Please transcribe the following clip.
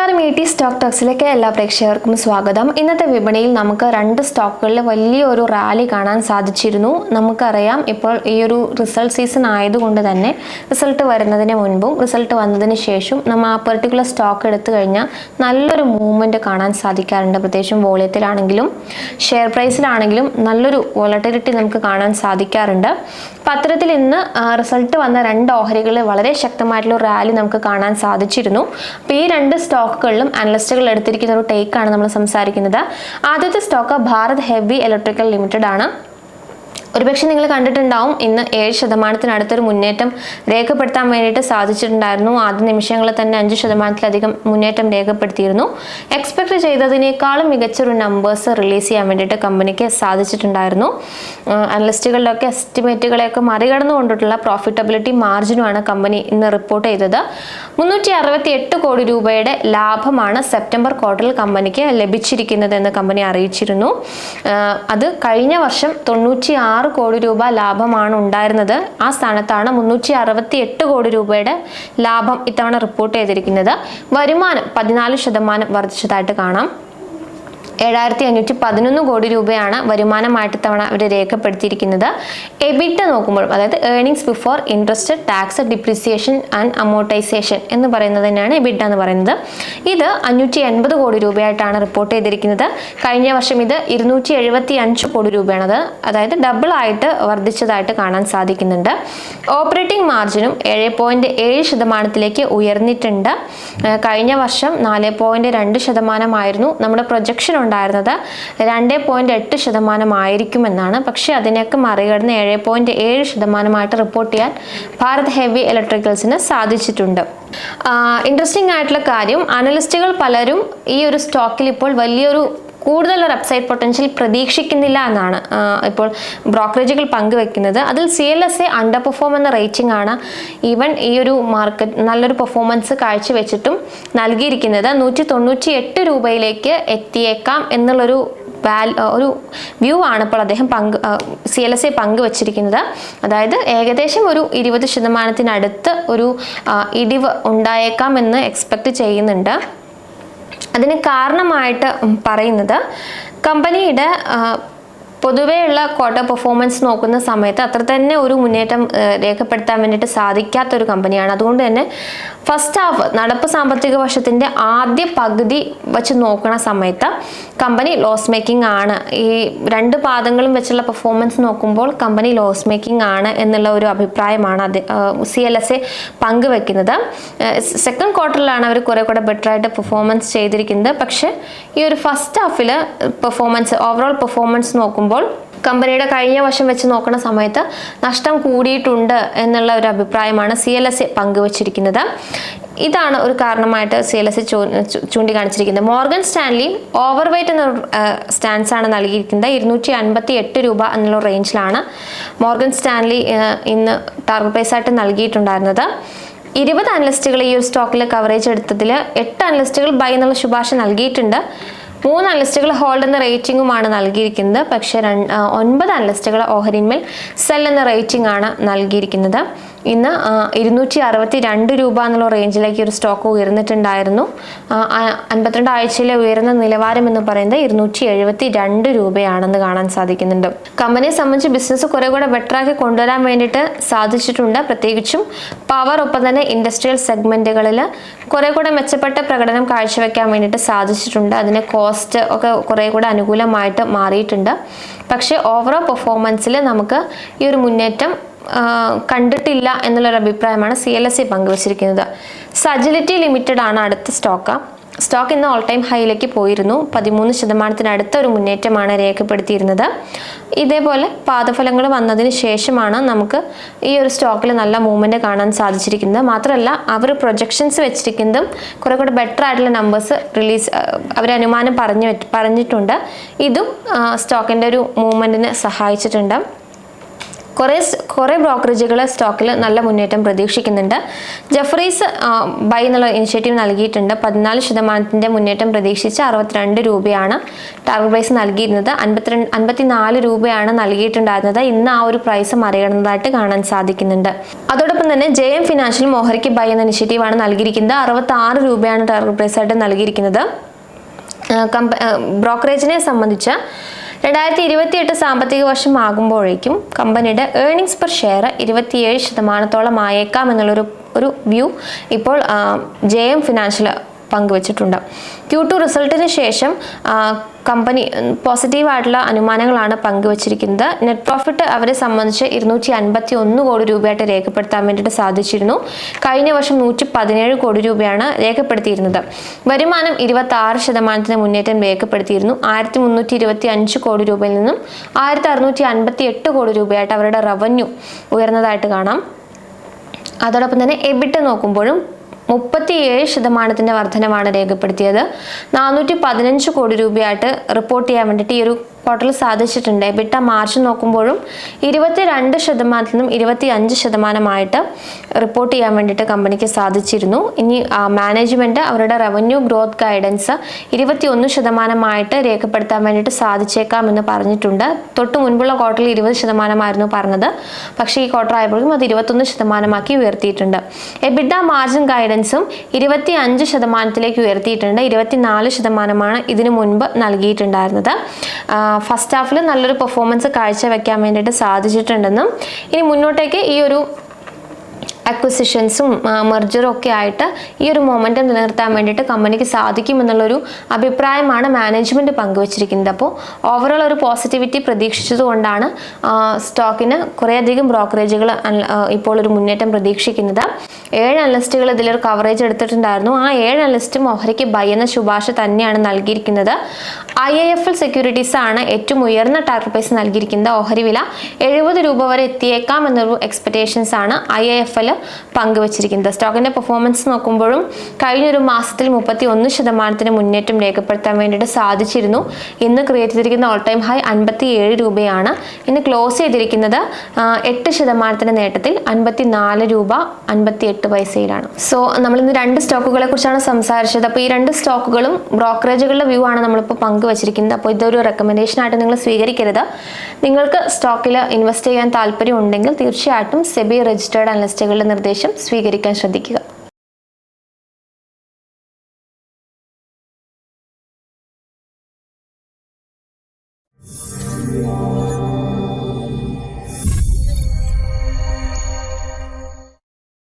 നമസ്കാരം E T stock ടോക്സിലേക്ക് എല്ലാ പ്രേക്ഷകർക്കും സ്വാഗതം. ഇന്നത്തെ വിപണിയിൽ നമുക്ക് രണ്ട് സ്റ്റോക്കുകളിൽ വലിയൊരു റാലി കാണാൻ സാധിച്ചിരുന്നു. നമുക്കറിയാം ഇപ്പോൾ ഈ ഒരു റിസൾട്ട് സീസൺ ആയതുകൊണ്ട് തന്നെ റിസൾട്ട് വരുന്നതിന് മുൻപും റിസൾട്ട് വന്നതിന് ശേഷവും നമ്മൾ ആ പെർട്ടിക്കുലർ സ്റ്റോക്ക് എടുത്തു കഴിഞ്ഞാൽ നല്ലൊരു മൂവ്മെന്റ് കാണാൻ സാധിക്കാറുണ്ട്. പ്രത്യേകിച്ചും വോളിയത്തിലാണെങ്കിലും ഷെയർ പ്രൈസിലാണെങ്കിലും നല്ലൊരു വോളട്ടിലിറ്റി നമുക്ക് കാണാൻ സാധിക്കാറുണ്ട്. പത്രത്തിൽ ഇന്ന് റിസൾട്ട് വന്ന രണ്ട് ഓഹരികളിൽ വളരെ ശക്തമായിട്ടുള്ള റാലി നമുക്ക് കാണാൻ സാധിച്ചിരുന്നു. അപ്പോൾ ഈ രണ്ട് സ്റ്റോക്കുകളിലും അനലിസ്റ്റുകൾ എടുത്തിരിക്കുന്ന ഒരു ടേക്കാണ് നമ്മൾ സംസാരിക്കുന്നത്. ആദ്യത്തെ stock Bharat heavy electrical limited ആണ് ഒരുപക്ഷെ നിങ്ങൾ കണ്ടിട്ടുണ്ടാവും ഇന്ന് ഏഴ് ശതമാനത്തിനടുത്തൊരു മുന്നേറ്റം രേഖപ്പെടുത്താൻ വേണ്ടിയിട്ട് സാധിച്ചിട്ടുണ്ടായിരുന്നു. ആദ്യ നിമിഷങ്ങളിൽ തന്നെ അഞ്ച് ശതമാനത്തിലധികം മുന്നേറ്റം രേഖപ്പെടുത്തിയിരുന്നു. എക്സ്പെക്ട് ചെയ്തതിനേക്കാളും മികച്ചൊരു നമ്പേഴ്സ് റിലീസ് ചെയ്യാൻ വേണ്ടിയിട്ട് കമ്പനിക്ക് സാധിച്ചിട്ടുണ്ടായിരുന്നു. അനലിസ്റ്റുകളുടെയൊക്കെ എസ്റ്റിമേറ്റുകളെയൊക്കെ മറികടന്നുകൊണ്ടിട്ടുള്ള പ്രോഫിറ്റബിലിറ്റി മാർജിനുമാണ് കമ്പനി ഇന്ന് റിപ്പോർട്ട് ചെയ്തത്. മുന്നൂറ്റി അറുപത്തി എട്ട് കോടി രൂപയുടെ ലാഭമാണ് സെപ്റ്റംബർ ക്വാർട്ടറിൽ കമ്പനിക്ക് ലഭിച്ചിരിക്കുന്നത് എന്ന് കമ്പനി അറിയിച്ചിരുന്നു. അത് കഴിഞ്ഞ വർഷം തൊണ്ണൂറ്റി ആറ് കോടി രൂപ ലാഭമാണ് ഉണ്ടായിരുന്നത്. ആ സ്ഥാനത്താണ് മുന്നൂറ്റി അറുപത്തി എട്ട് കോടി രൂപയുടെ ലാഭം ഇത്തവണ റിപ്പോർട്ട് ചെയ്തിരിക്കുന്നത്. വരുമാനം പതിനാല് ശതമാനം വർദ്ധിച്ചതായിട്ട് കാണാം. ഏഴായിരത്തി അഞ്ഞൂറ്റി പതിനൊന്ന് കോടി രൂപയാണ് വരുമാനമായിട്ട് തവണ അവർ രേഖപ്പെടുത്തിയിരിക്കുന്നത്. എബിറ്റ നോക്കുമ്പോൾ അതായത് earnings before interest tax depreciation and amortisation എന്ന് പറയുന്നത് തന്നെയാണ് എബിറ്റ എന്ന് പറയുന്നത്. ഇത് അഞ്ഞൂറ്റി എൺപത് കോടി രൂപയായിട്ടാണ് റിപ്പോർട്ട് ചെയ്തിരിക്കുന്നത്. കഴിഞ്ഞ വർഷം ഇത് ഇരുന്നൂറ്റി എഴുപത്തി അഞ്ച് കോടി രൂപയാണത് അതായത് ഡബിൾ ആയിട്ട് വർദ്ധിച്ചതായിട്ട് കാണാൻ സാധിക്കുന്നുണ്ട്. ഓപ്പറേറ്റിംഗ് മാർജിനും ഏഴ് പോയിന്റ് ഏഴ് ശതമാനത്തിലേക്ക് ഉയർന്നിട്ടുണ്ട്. കഴിഞ്ഞ വർഷം നാല് പോയിന്റ് രണ്ട് ശതമാനമായിരുന്നു. നമ്മുടെ പ്രൊജക്ഷൻ ഉണ്ടായിരുന്നത്. രണ്ട് പോയിന്റ് എട്ട് ശതമാനമായിരിക്കുമെന്നാണ്. പക്ഷേ അതിനൊക്കെ മറികടന്ന് ഏഴ് പോയിന്റ് ഏഴ് ശതമാനമായിട്ട് റിപ്പോർട്ട് ചെയ്യാൻ ഭാരത് ഹെവി ഇലക്ട്രിക്കൽസിന് സാധിച്ചിട്ടുണ്ട്. ഇൻട്രസ്റ്റിംഗ് ആയിട്ടുള്ള കാര്യം അനലിസ്റ്റുകൾ പലരും ഈ ഒരു സ്റ്റോക്കിൽ ഇപ്പോൾ വലിയൊരു കൂടുതൽ ഒരു അപ്സൈഡ് പൊട്ടൻഷ്യൽ പ്രതീക്ഷിക്കുന്നില്ല എന്നാണ്. ഇപ്പോൾ ബ്രോക്കറേജുകൾ പങ്കുവെക്കുന്നത്. അതിൽ C L S A under perform എന്ന റേറ്റിംഗ് ആണ് ഈവൻ ഈ ഒരു മാർക്കറ്റ് നല്ലൊരു പെർഫോമൻസ് കാഴ്ചവെച്ചിട്ടും നൽകിയിരിക്കുന്നത്. നൂറ്റി തൊണ്ണൂറ്റി എട്ട് രൂപയിലേക്ക് എത്തിയേക്കാം എന്നുള്ളൊരു വാൽ ഒരു വ്യൂ ആണ് ഇപ്പോൾ അദ്ദേഹം പങ്ക് സി എൽ എസ് എ പങ്കുവച്ചിരിക്കുന്നത്. അതായത് ഏകദേശം ഒരു ഇരുപത് ശതമാനത്തിനടുത്ത് ഒരു ഇടിവ് ഉണ്ടായേക്കാം എന്ന് എക്സ്പെക്റ്റ് ചെയ്യുന്നുണ്ട്. അതിന് കാരണമായിട്ട് പറയുന്നത്. കമ്പനിയുടെ പൊതുവെയുള്ള ക്വാർട്ടർ പെർഫോമൻസ് നോക്കുന്ന സമയത്ത് അത്ര തന്നെ ഒരു മുന്നേറ്റം രേഖപ്പെടുത്താൻ വേണ്ടിയിട്ട് സാധിക്കാത്ത ഒരു കമ്പനിയാണ് അതുകൊണ്ട് തന്നെ ഫസ്റ്റ് ഹാഫ് നടപ്പ് സാമ്പത്തിക വർഷത്തിന്റെ ആദ്യ പകുതി വെച്ച് നോക്കുന്ന സമയത്ത് കമ്പനി ലോസ് മേക്കിംഗ് ആണ്. ഈ രണ്ട് പാദങ്ങളും വെച്ചുള്ള പെർഫോമൻസ് നോക്കുമ്പോൾ കമ്പനി ലോസ് മേക്കിംഗ് ആണ് എന്നുള്ള ഒരു അഭിപ്രായമാണ് അത് സി എൽ എസ് എ പങ്കുവെക്കുന്നത്. സെക്കൻഡ് ക്വാർട്ടറിലാണ് അവർ കുറെ കൂടെ ബെറ്റർ ആയിട്ട് പെർഫോമൻസ് ചെയ്തിരിക്കുന്നത്. പക്ഷേ ഈ ഒരു ഫസ്റ്റ് ഹാഫിൽ പെർഫോമൻസ് ഓവറോൾ പെർഫോമൻസ് നോക്കുമ്പോൾ കമ്പനിയുടെ കഴിഞ്ഞ വർഷം വെച്ച് നോക്കുന്ന സമയത്ത് നഷ്ടം കൂടിയിട്ടുണ്ട് എന്നുള്ള ഒരു അഭിപ്രായമാണ് സി എൽ എസ് പങ്കുവച്ചിരിക്കുന്നത്. ഇതാണ് ഒരു കാരണമായിട്ട് സി എൽ എസ് ചൂണ്ടിക്കാണിച്ചിരിക്കുന്നത്. മോർഗൻ സ്റ്റാൻലി ഓവർ വെയ്റ്റ് എന്ന സ്റ്റാൻസ് ആണ് നൽകിയിരിക്കുന്നത്. ഇരുന്നൂറ്റി അൻപത്തി എട്ട് രൂപ എന്നുള്ള റേഞ്ചിലാണ് മോർഗൻ സ്റ്റാൻലി ഇന്ന് ടാർഗറ്റ് പ്രൈസ് ആയിട്ട് നൽകിയിട്ടുണ്ടായിരുന്നത്. ഇരുപത് അനലിസ്റ്റുകൾ ഈ ഒരു സ്റ്റോക്കിൽ കവറേജ് എടുത്തതിൽ എട്ട് അനലിസ്റ്റുകൾ ബൈ എന്നുള്ള ശുപാർശ നൽകിയിട്ടുണ്ട്. മൂന്ന് അനലിസ്റ്റുകൾ ഹോൾഡ് എന്ന റേറ്റിംഗുമാണ് നൽകിയിരിക്കുന്നത്. പക്ഷേ ഒൻപത് അനലിസ്റ്റുകൾ ഓഹരിന്മേൽ സെൽ എന്ന റേറ്റിംഗ് ആണ് നൽകിയിരിക്കുന്നത്. ഇന്ന് ഇരുന്നൂറ്റി അറുപത്തി രണ്ട് രൂപ എന്നുള്ള റേഞ്ചിലേക്ക് ഒരു സ്റ്റോക്ക് ഉയർന്നിട്ടുണ്ടായിരുന്നു. അൻപത്തിരണ്ട് ആഴ്ചയിലെ ഉയർന്ന നിലവാരം എന്ന് പറയുന്നത് ഇരുന്നൂറ്റി എഴുപത്തി രണ്ട് രൂപയാണെന്ന് കാണാൻ സാധിക്കുന്നുണ്ട്. കമ്പനിയെ സംബന്ധിച്ച് ബിസിനസ് കുറെ കൂടെ ബെറ്ററാക്കി കൊണ്ടുവരാൻ വേണ്ടിയിട്ട് സാധിച്ചിട്ടുണ്ട്. പ്രത്യേകിച്ചും പവർ ഒപ്പം തന്നെ ഇൻഡസ്ട്രിയൽ സെഗ്മെന്റുകളിൽ കുറെ കൂടെ മെച്ചപ്പെട്ട പ്രകടനം കാഴ്ചവെക്കാൻ വേണ്ടിയിട്ട് സാധിച്ചിട്ടുണ്ട്. അതിന് കോസ്റ്റ് ഒക്കെ കുറെ കൂടെ അനുകൂലമായിട്ട് മാറിയിട്ടുണ്ട്. പക്ഷേ ഓവറോൾ പെർഫോമൻസിൽ നമുക്ക് ഈ ഒരു മുന്നേറ്റം കണ്ടിട്ടില്ല എന്നുള്ളൊരു അഭിപ്രായമാണ് സി എൽ എസ് സി പങ്കുവച്ചിരിക്കുന്നത്. സജിലിറ്റി ലിമിറ്റഡ് ആണ് അടുത്ത സ്റ്റോക്ക്. സ്റ്റോക്ക് ഇന്ന് ഓൾ ടൈം ഹൈയിലേക്ക് പോയിരുന്നു. പതിമൂന്ന് ശതമാനത്തിനടുത്ത ഒരു മുന്നേറ്റമാണ് രേഖപ്പെടുത്തിയിരുന്നത്. ഇതേപോലെ പാദഫലങ്ങൾ വന്നതിന് ശേഷമാണ് നമുക്ക് ഈ ഒരു സ്റ്റോക്കിൽ നല്ല മൂവ്മെന്റ് കാണാൻ സാധിച്ചിരിക്കുന്നത്. മാത്രമല്ല അവർ പ്രൊജക്ഷൻസ് വെച്ചിരിക്കുന്നതും കുറെ കൂടെ ബെറ്റർ ആയിട്ടുള്ള നമ്പേഴ്സ് റിലീസ് അവർ അനുമാനം പറഞ്ഞു പറഞ്ഞിട്ടുണ്ട്. ഇതും സ്റ്റോക്കിന്റെ ഒരു മൂവ്മെന്റിനെ സഹായിച്ചിട്ടുണ്ട്. കുറേ കുറേ ബ്രോക്കറേജുകൾ സ്റ്റോക്കിൽ നല്ല മുന്നേറ്റം പ്രതീക്ഷിക്കുന്നുണ്ട്. ജഫറീസ് ബൈ എന്നുള്ള ഇനിഷ്യേറ്റീവ് നൽകിയിട്ടുണ്ട്. പതിനാല് ശതമാനത്തിന്റെ മുന്നേറ്റം പ്രതീക്ഷിച്ച് അറുപത്തിരണ്ട് രൂപയാണ് ടാർഗറ്റ് പ്രൈസ് നൽകിയിരുന്നത്. അൻപത്തിരണ്ട് അൻപത്തിനാല് രൂപയാണ് നൽകിയിട്ടുണ്ടായിരുന്നത്. ഇന്ന് ആ ഒരു പ്രൈസ് മറികടന്നതായിട്ട് കാണാൻ സാധിക്കുന്നുണ്ട്. അതോടൊപ്പം തന്നെ ജെ എം ഫിനാൻഷ്യൽ മോഹരിക്ക് ബൈ എന്ന ഇനിഷ്യേറ്റീവാണ് നൽകിയിരിക്കുന്നത്. അറുപത്തി ആറ് രൂപയാണ് ടാർഗറ്റ് പ്രൈസ് ആയിട്ട് നൽകിയിരിക്കുന്നത് ബ്രോക്കറേജിനെ സംബന്ധിച്ച് രണ്ടായിരത്തി ഇരുപത്തി എട്ട് സാമ്പത്തിക വർഷം ആകുമ്പോഴേക്കും കമ്പനിയുടെ ഏർണിങ്സ് പെർ ഷെയർ ഇരുപത്തിയേഴ് ശതമാനത്തോളം ആയേക്കാം എന്നുള്ളൊരു ഒരു വ്യൂ ഇപ്പോൾ ജെ എം ഫിനാൻഷ്യൽ പങ്കുവച്ചിട്ടുണ്ട്. ക്യൂ ടു റിസൾട്ടിന് ശേഷം കമ്പനി പോസിറ്റീവായിട്ടുള്ള അനുമാനങ്ങളാണ് പങ്കുവച്ചിരിക്കുന്നത്. നെറ്റ് പ്രോഫിറ്റ് അവരെ സംബന്ധിച്ച് ഇരുന്നൂറ്റി അൻപത്തി ഒന്ന് കോടി രൂപയായിട്ട് രേഖപ്പെടുത്താൻ വേണ്ടിയിട്ട് സാധിച്ചിരുന്നു. കഴിഞ്ഞ വർഷം നൂറ്റി പതിനേഴ് കോടി രൂപയാണ് രേഖപ്പെടുത്തിയിരുന്നത്. വരുമാനം ഇരുപത്തി ആറ് ശതമാനത്തിന് മുന്നേറ്റം രേഖപ്പെടുത്തിയിരുന്നു. ആയിരത്തി മുന്നൂറ്റി ഇരുപത്തി അഞ്ച് കോടി രൂപയിൽ നിന്നും ആയിരത്തി അറുന്നൂറ്റി അൻപത്തി എട്ട് കോടി രൂപയായിട്ട് അവരുടെ റവന്യൂ ഉയർന്നതായിട്ട് കാണാം. അതോടൊപ്പം തന്നെ എബിട്ട് നോക്കുമ്പോഴും മുപ്പത്തിയേഴ് ശതമാനത്തിന്റെ വർധനമാണ് രേഖപ്പെടുത്തിയത്. നാനൂറ്റി പതിനഞ്ച് കോടി രൂപയായിട്ട് റിപ്പോർട്ട് ചെയ്യാൻ വേണ്ടിയിട്ട് ഈ ഒരു ക്വാർട്ടറിൽ സാധിച്ചിട്ടുണ്ട്. വിട്ട മാർച്ച് നോക്കുമ്പോഴും ഇരുപത്തി രണ്ട് ശതമാനത്തിൽ നിന്നും ഇരുപത്തി അഞ്ച് ശതമാനമായിട്ട് റിപ്പോർട്ട് ചെയ്യാൻ വേണ്ടിയിട്ട് കമ്പനിക്ക് സാധിച്ചിരുന്നു. ഇനി മാനേജ്മെന്റ് അവരുടെ റവന്യൂ ഗ്രോത്ത് ഗൈഡൻസ് ഇരുപത്തി ഒന്ന് ശതമാനമായിട്ട് രേഖപ്പെടുത്താൻ വേണ്ടിയിട്ട് സാധിച്ചേക്കാം എന്ന് പറഞ്ഞിട്ടുണ്ട്. തൊട്ട് മുൻപുള്ള ക്വാർട്ടറിൽ ഇരുപത് ശതമാനമായിരുന്നു പറഞ്ഞത്. പക്ഷേ ഈ ക്വാർട്ടർ ആയപ്പോഴും അത് ഇരുപത്തൊന്ന് ശതമാനമാക്കി ഉയർത്തിയിട്ടുണ്ട്. എബിഡ മാർജിൻ ഗൈഡൻസും ഇരുപത്തി അഞ്ച് ശതമാനത്തിലേക്ക് ഉയർത്തിയിട്ടുണ്ട്. ഇരുപത്തിനാല് ശതമാനമാണ് ഇതിനു മുൻപ് നൽകിയിട്ടുണ്ടായിരുന്നത്. ഫസ്റ്റ് ഹാഫിൽ നല്ലൊരു പെർഫോമൻസ് കാഴ്ചവെക്കാൻ വേണ്ടിയിട്ട് സാധിച്ചിട്ടുണ്ടെന്നും ഇനി മുന്നോട്ടേക്ക് ഈ ഒരു അക്വിസിഷൻസും മെർജറും ഒക്കെ ആയിട്ട് ഈ ഒരു മൊമെന്റം നിലനിർത്താൻ വേണ്ടിയിട്ട് കമ്പനിക്ക് സാധിക്കുമെന്നുള്ളൊരു അഭിപ്രായമാണ് മാനേജ്മെന്റ് പങ്കുവച്ചിരിക്കുന്നത്. അപ്പോൾ ഓവറോൾ ഒരു പോസിറ്റിവിറ്റി പ്രതീക്ഷിച്ചതുകൊണ്ടാണ് സ്റ്റോക്കിന് കുറേയധികം ബ്രോക്കറേജുകൾ ഇപ്പോൾ ഒരു മുന്നേറ്റം പ്രതീക്ഷിക്കുന്നത്. ഏഴ് അനലിസ്റ്റുകൾ ഇതിലൊരു കവറേജ് എടുത്തിട്ടുണ്ടായിരുന്നു. ആ ഏഴ് അനലിസ്റ്റും ഓഹരിക്ക് ബൈ എന്ന ശുപാർശ തന്നെയാണ് നൽകിയിരിക്കുന്നത്. I I F L securities ആണ് ഏറ്റവും ഉയർന്ന ടാർഗറ്റ് പ്രൈസ് നൽകിയിരിക്കുന്നത്. ഓഹരി വില എഴുപത് രൂപ വരെ എത്തിയേക്കാം എന്നൊരു എക്സ്പെക്ടേഷൻസ് ആണ് ഐ ഐ എഫ് എൽ പങ്കുവച്ചിരിക്കുന്നത്. സ്റ്റോക്കിന്റെ പെർഫോമൻസ് നോക്കുമ്പോഴും കഴിഞ്ഞൊരു മാസത്തിൽ മുപ്പത്തി ഒന്ന് ശതമാനത്തിന് മുന്നേറ്റം രേഖപ്പെടുത്താൻ വേണ്ടിയിട്ട് സാധിച്ചിരുന്നു. ഇന്ന് ക്രിയേറ്റ് ചെയ്തിരിക്കുന്ന ഓൾ ടൈം ഹൈ അൻപത്തി ഏഴ് രൂപയാണ്. ഇന്ന് ക്ലോസ് ചെയ്തിരിക്കുന്നത് എട്ട് ശതമാനത്തിന്റെ നേട്ടത്തിൽ അൻപത്തി നാല് രൂപ അൻപത്തി എട്ട് പൈസയിലാണ്. സോ നമ്മൾ ഇന്ന് രണ്ട് സ്റ്റോക്കുകളെ കുറിച്ചാണ് സംസാരിച്ചത്. അപ്പോൾ ഈ രണ്ട് സ്റ്റോക്കുകളും ബ്രോക്കറേജുകളുടെ വ്യൂ ആണ് നമ്മളിപ്പോൾ പങ്കുവച്ചിരിക്കുന്നത്. അപ്പോൾ ഇതൊരു റെക്കമെൻഡേഷൻ ആയിട്ട് നിങ്ങൾ സ്വീകരിക്കരുത്. നിങ്ങൾക്ക് സ്റ്റോക്കിൽ ഇൻവെസ്റ്റ് ചെയ്യാൻ താല്പര്യം ഉണ്ടെങ്കിൽ തീർച്ചയായിട്ടും സെബി രജിസ്റ്റേർഡ് അനലിസ്റ്റുകളുടെ നിർദ്ദേശം സ്വീകരിക്കാൻ ശ്രദ്ധിക്കുക.